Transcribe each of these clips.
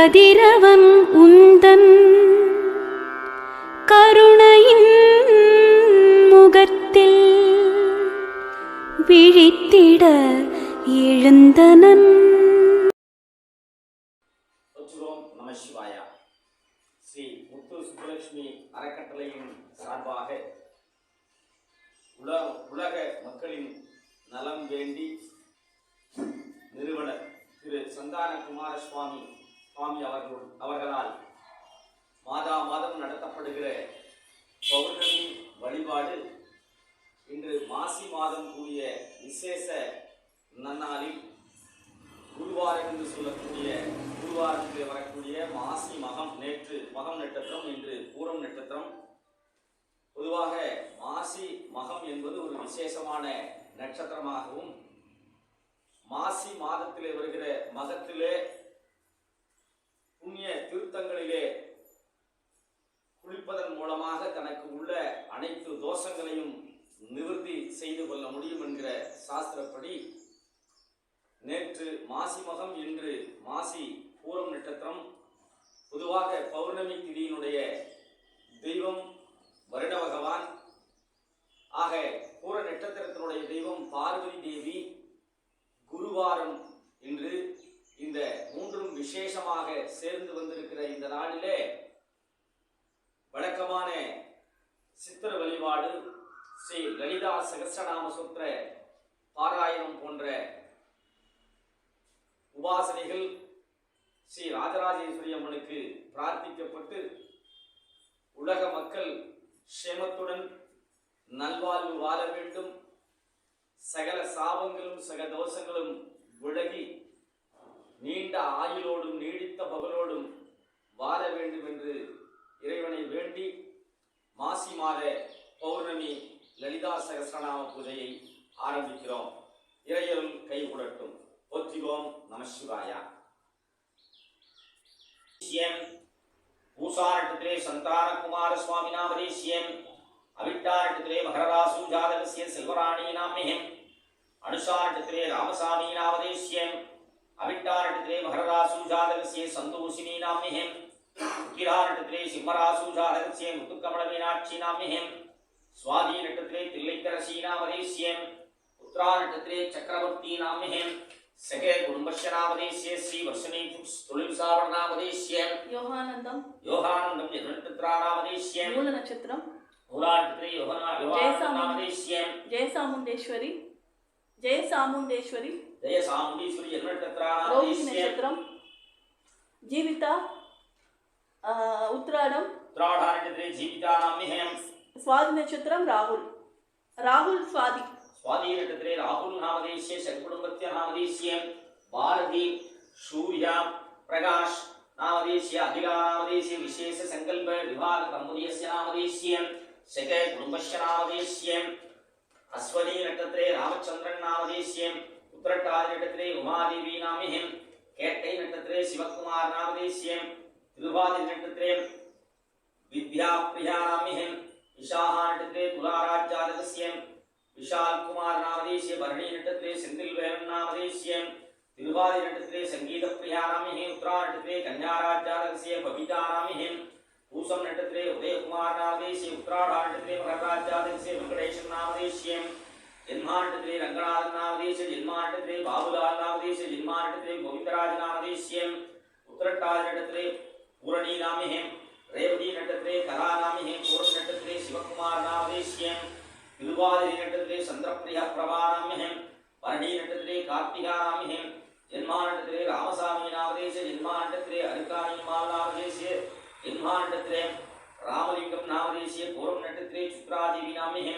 கதிரவன் உந்தன் கருணையின் முகத்தில் விழித்திட எழுந்தனன். ஸ்ரீ முத்து சுப்புலட்சுமி அறக்கட்டளையின் சார்பாக உலக உலக மக்களின் நலம் வேண்டி நிறுவனர் திரு சந்தான குமாரசுவாமி சுவாமி அவர்கள் அவர்களால் மாதா மாதம் நடத்தப்படுகிற பௌர்ணமி வழிபாடு இன்று மாசி மாதம் கூடிய விசேஷ நன்னாளில் குருவாரம் என்று சொல்லக்கூடிய குருவாரத்தில் வரக்கூடிய மாசி மகம் நேற்று மகம் நட்சத்திரம் இன்று பூரம் நட்சத்திரம். பொதுவாக மாசி மகம் என்பது ஒரு விசேஷமான நட்சத்திரமாகவும் மாசி மாதத்திலே வருகிற மகத்திலே புண்ணிய தீர்த்தங்களிலே குளிப்பதன் மூலமாக தனக்கு உள்ள அனைத்து தோஷங்களையும் நிவர்த்தி செய்து கொள்ள முடியும் என்கிற சாஸ்திரப்படி நேற்று மாசி மகம் இன்று மாசி பூரம் நட்சத்திரம் பொதுவாக பௌர்ணமி திதியினுடைய தெய்வம் வருட பகவான் ஆக பூர நட்சத்திரத்தினுடைய தெய்வம் பார்வதி தேவி குருவாரம் என்று விசேஷமாக சேர்ந்து வந்திருக்கிற இந்த நாளிலே வழக்கமான சித்திர வழிபாடு ஸ்ரீ லலிதா சகசநாம சுற்ற பாராயணம் போன்ற உபாசனைகள் ஸ்ரீ ராஜராஜேஸ்வரி அம்மனுக்கு பிரார்த்திக்கப்பட்டு உலக மக்கள் க்ஷேமத்துடன் நல்வாழ்வு வாழ வேண்டும். சகல சாபங்களும் சக தோஷங்களும் விலகி நீண்ட ஆயுளோடும் நீடித்த பகலோடும் வாழ வேண்டும் என்று இறைவனை வேண்டி மாசி மாத பௌர்ணமி லலிதா சகஸ்ரநாம பூஜையை ஆரம்பிக்கிறோம். இறையருள் கைகூடட்டும். போற்றிவோம் நம சிவாயா. பூசாரட்டத்திலே சந்தான குமார சுவாமினாமதேசியம் அவிட்டாரட்டத்திலே மகரராசு ஜாதகசிய செல்வராணி நாமியம் அனுசாரட்டத்திலே ராமசாமி நாமதேசியம். अविट्टानटित्रे महररासूजातकस्य सन्दूषिणी नाम्निहिं किरानटित्रे सिंहरासूजातकस्य मुत्तुकमलमीनाक्षी नाम्निहिं स्वाधीनटित्रे तिल्लैक्करशीनामदेस्यम् उत्तरानटित्रे चक्रवर्ती नाम्निहिं सगे कुटुम्बश्यनामदेस्ये श्रीवर्षणी फुट्स् तुलिविसावर्णामदेस्यम् योहानन्दम्। योहानन्दम् यदुनक्षत्राणामदेस्यम् मूलनक्षत्रम्। मूलानटित्रे योहना योहानन्दामदेस्यम् जयसामुण्डेश्वरी जय सामुंडेश्वरी। जय सामुंडेश्वरी रोहिणी नक्षत्रम। जीविता जीवित उत्तरायणम। उत्तरायण जीवितानाम स्वादि नक्षत्रम राहुल। राहुल स्वादि। स्वादि नक्षत्रे राहुल नामदेश्य शकुटुंबस्य नामदेश्य भारती सूर्य प्रकाश नामदेश्य अधिका नामदेश्य विशेष संकल्प विभाग कंपनीयस्य नामदेश्य शके कुटुंबस्य नामदेश्य அஸ்வதி நட்சத்திரே ராமச்சந்திரன் நாமதேசியம் உத்திரட்டாதி நட்சத்திரே உமாதேவி நாமியம் கேட்டை நட்சத்திரே சிவகுமார் நாமதேசியம் திருவாதி நட்சத்திரே வித்யா பிரியா நாமியம் விஷாகா நட்சத்திரே துலாராஜாதகசியம் விஷால் குமார் நாமதேசிய பரணி நட்சத்திரே செந்தில் வேலன் நாமதேசியம் திருவாதி நட்சத்திரே சங்கீத பிரியா நாமிஹே உத்ரா நட்சத்திரே கன்யாராஜாதகசிய பபிதா நாமிஹே பூசம் நட்சத்திரே உதயகுமார் நாமதேசிய உத்ராடா நட்சத்திரே மகராஜாதகசிய வெங்கடேசன் நாமதேசியம் ஜென்மா நட்சத்திரே ரங்கநாதன் நாமதேசிய ஜென்மா நட்சத்திரே பாபுலால் நாமதேசிய ஜென்மா நட்சத்திரே கோவிந்தராஜ நாமதேசியம் உத்திரட்டாதி நட்சத்திரே பூரணி நாமிஹே ரேவதி நட்சத்திரே கலா நாமிஹே பூரம் நட்சத்திரே சிவகுமார் நாமதேசியம் திருவாதிரி நட்சத்திரே சந்திரப்பிரியா பிரபானாமிஹம் பரணி நட்சத்திரே கார்த்திகானாமிஹம் ஜென்மா நட்சத்திரே ராமசாமி நாமதேச ஜென்மா நட்சத்திரே அருக்காணி மாவனாமதேசிய ஜென்மா सिंहा नक्षत्रे रामलिंगम नामदेशीय पूर्व नक्षत्रे चित्रादेवी नाम्य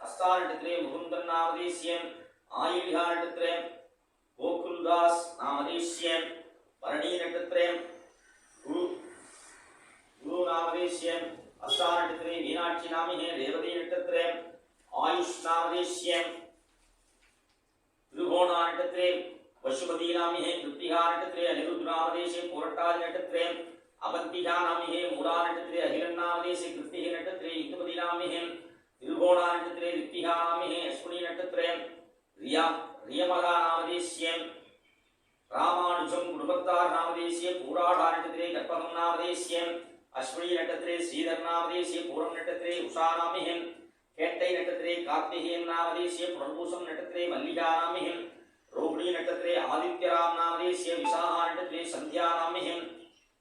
हस्ता नक्षत्रे मुकुंदन नामदेशीय आयुलिहा गोकुलदास नामदेशीय भरणी नक्षत्रे गुरु गुरु नामदेशीय हस्ता नक्षत्रे मीनाक्षी नाम्य रेवती नक्षत्रे आयुष नामदेशीय त्रिभुवना नक्षत्रे पशुपति नाम्य कृतिहा नक्षत्रे अनिरुद्ध नामदेशीय पोरट्टादि नक्षत्रे अबद्धिजानामिहे मूलानक्षत्रे अहिरण्णामनेषे कृतिः नक्षत्रे युक्तपदिनामिहे त्रिभुवनानक्षत्रे रिक्तिहानामिहे अश्विनी नक्षत्रे, रिया रियमगानामदेश्ये रामानुजं गुरुभक्तार्नामदेश्ये पुराढानक्षत्रे गर्भमनामदेश्ये अश्विनी नक्षत्रे, श्रीधरनामदेश्ये पूर्व नक्षत्रे उषानामिहे केट्टै नक्षत्रे कार्तिहेन्नामदेश्ये प्रणभूषं नक्षत्रे मल्लिजानामिहे रोहिणी नक्षत्रे, आदित्यरामनामदेश्ये विशाहानक्षत्रे सन्ध्यानामिहे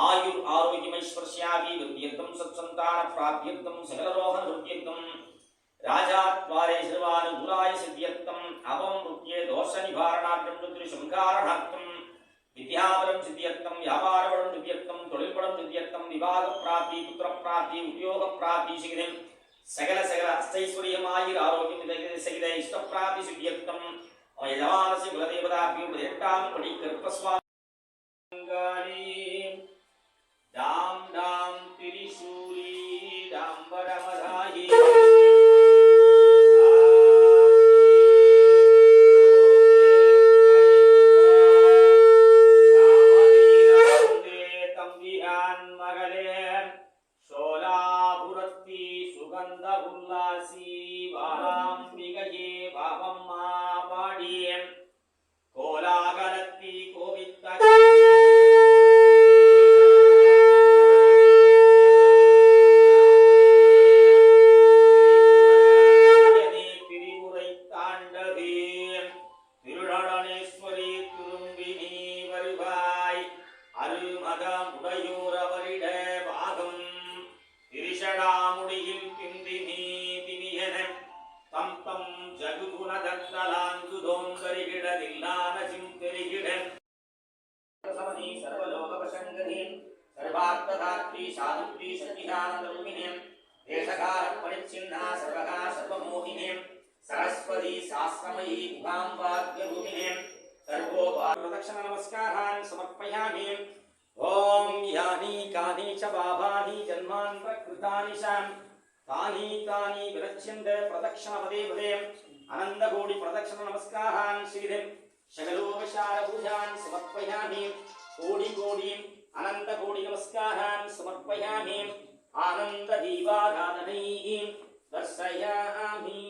ஆயுர் ஆரோக்கியமைஸ்பர்ஷியாகி விருத்தியர்த்தம் சத்சந்தான பிராப்தியர்த்தம் சகலரோக நிருத்தியர்த்தம் ராஜாத்வாரே சர்வானுகூலாய சித்தியர்த்தம். அவம் ருக்கியே தோஷ நிவாரணார்த்தம் ருத்ரி சம்ஹாரணார்த்தம் வித்யாபலம் சித்தியர்த்தம் வியாபாரபலம் நித்தியர்த்தம் தொழில்பலம் நித்தியர்த்தம் விவாக பிராப்தி புத்திர பிராப்தி உத்தியோக பிராப்தி சிகிதம் சகல சகல அஸ்தைஸ்வரியமாயிர் ஆரோக்கியம் செய்த இஷ்டப்பிராப்தி சித்தியர்த்தம். அவன் யஜமானசி குலதேவதாபியும் எட்டாம் படி கற்பஸ்வாமி சர்வலோகவசங்கரி சர்வார்த்ததாத்ரி சாதுத்ரி சத்தியானந்தரூபிணி தேசகார பரிச்சின்னா சர்வகா சர்வமோகினி சரஸ்வதி சாஸ்திரமயி முகாம்பாத்யரூபிணி सर्वोपादक्षिण नमस्कारान् समर्पयामि ॐ यानि कानि च पापानि जन्मान् प्रकृतानि च तानि तानि विरच्यन्त प्रदक्षिणपदे पदे अनन्दकोटि प्रदक्षिण नमस्कारान् श्रीधिं शकलोपशारभूजान् समर्पयामि कोटि कोटि अनन्तकोटि नमस्कारान् समर्पयामि आनन्ददीपाराधनैः दर्शयामि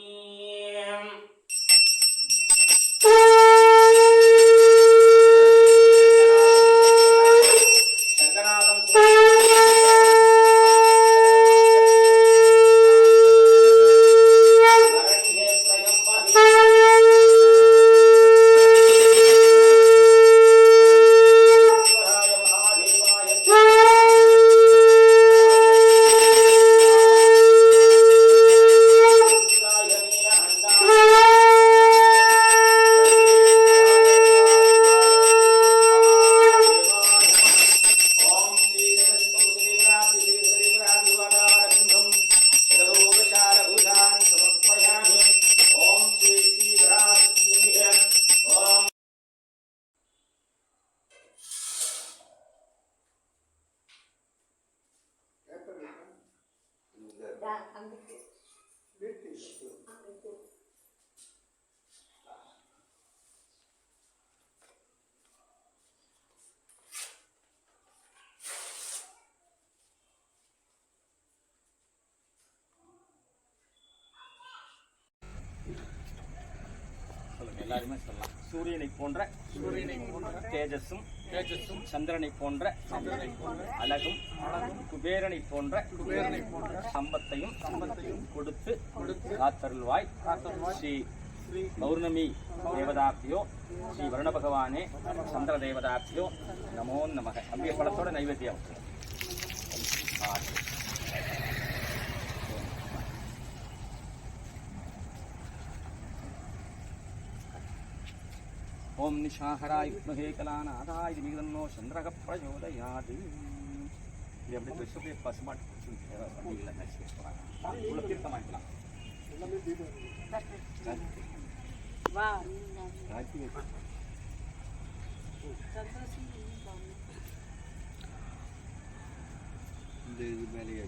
எல்லாருமே சொல்லலாம் சூரியனை போன்ற சூரியனை போன்ற தேஜஸும் தேஜஸும் சந்திரனை போன்ற சந்திரனை போன்ற அழகும் அழகும் குபேரனை போன்ற குபேரனை போன்ற சம்பத்தையும் சம்பத்தையும் கொடுத்து கொடுத்து காத்தருள்வாய் காத்தருள்வாய் ஸ்ரீ பௌர்ணமி தேவதாபியோ ஸ்ரீ வருண பகவானே சந்திர தேவதாபியோ நமோ நமக. அம்பிய பழத்தோட நைவேத்தியம். ஓம் நிஷாகராய் வித்மகே கலாநாதாய் திமிதன்னோ சந்திரக பிரயோதயாது இது எப்படி பெருசு பசுமாட்டு இந்த இது மேலேயே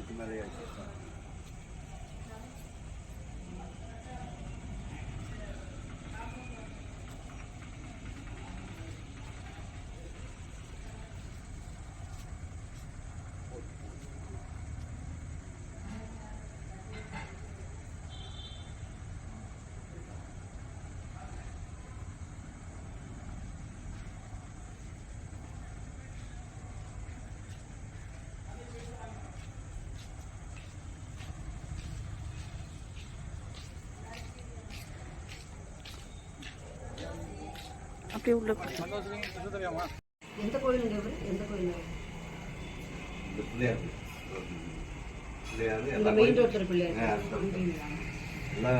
இது மேலேயே அப்படியே உள்ள எந்த இவரு? எந்த கோயில்? இந்த பிள்ளையார் பிள்ளையார் இந்த எல்லா